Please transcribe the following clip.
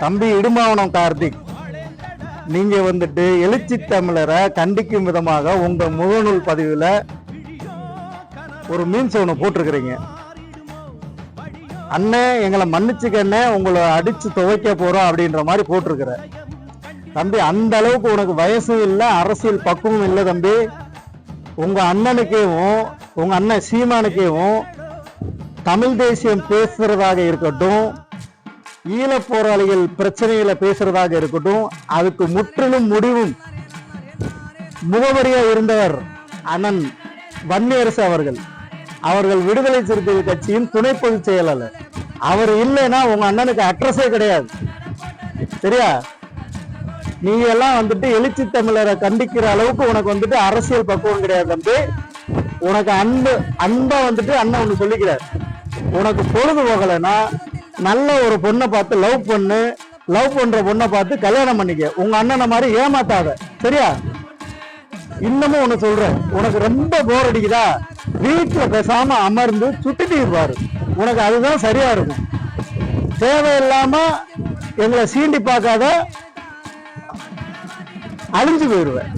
தம்பி இடுமாவனம் கார்த்திக் நீங்க வந்துட்டு எழுச்சி தமிழரை கண்டிக்கும் விதமாக உங்க முகநூல் பதிவுல ஒரு மீன்ஸ் ஒன்று போட்டிருக்கிறீங்க. அண்ணன் எங்களை மன்னிச்சுக்கண்ணே உங்களை அடிச்சு துவைக்க போறோம் அப்படின்ற மாதிரி போட்டிருக்கிற. தம்பி அந்த அளவுக்கு உனக்கு வயசும் இல்லை அரசியல் பக்குவம் இல்லை தம்பி. உங்க அண்ணனுக்கேவும் உங்க அண்ணன் சீமானுக்கேவும் தமிழ் தேசியம் பேசுறதாக இருக்கட்டும் ஈழப் போராளிகள் பிரச்சனைகளை பேசுறதாக இருக்கட்டும் அதுக்கு முற்றிலும் முடிவும் முகவரியா இருந்தவர் அண்ணன் வன்னியரசு அவர்கள். அவர்கள் விடுதலை சிறுத்தைகள் கட்சியின் துணை பொதுச் செயலாளர். அவர் இல்லைன்னா உங்க அண்ணனுக்கு அட்ரஸே கிடையாது. சரியா? நீ எல்லாம் வந்துட்டு எழுச்சி தமிழரை கண்டிக்கிற அளவுக்கு உனக்கு வந்துட்டு அரசியல் பக்குவம் கிடையாது தம்பி. உனக்கு அன்பு அன்பா வந்துட்டு அண்ணன் ஒண்ணு சொல்லிக்கிறார். உனக்கு பொழுது போகலைன்னா நல்ல ஒரு பொண்ணை பார்த்து லவ் பண்ணு. லவ் பண்ற பொண்ணை பார்த்து கல்யாணம் பண்ணிக்க. உங்க அண்ணனை மாதிரி ஏமாத்தாத. சரியா? இன்னமும் ஒண்ணு சொல்றேன். உனக்கு ரொம்ப போர் அடிக்குதா? வீட்டுல பேசாம அமர்ந்து சுட்டிட்டு பாரு உனக்கு அதுதான் சரியா இருக்கும். தேவையில்லாம எங்களை சீண்டி பார்க்காத அழிஞ்சு போயிடுவேன்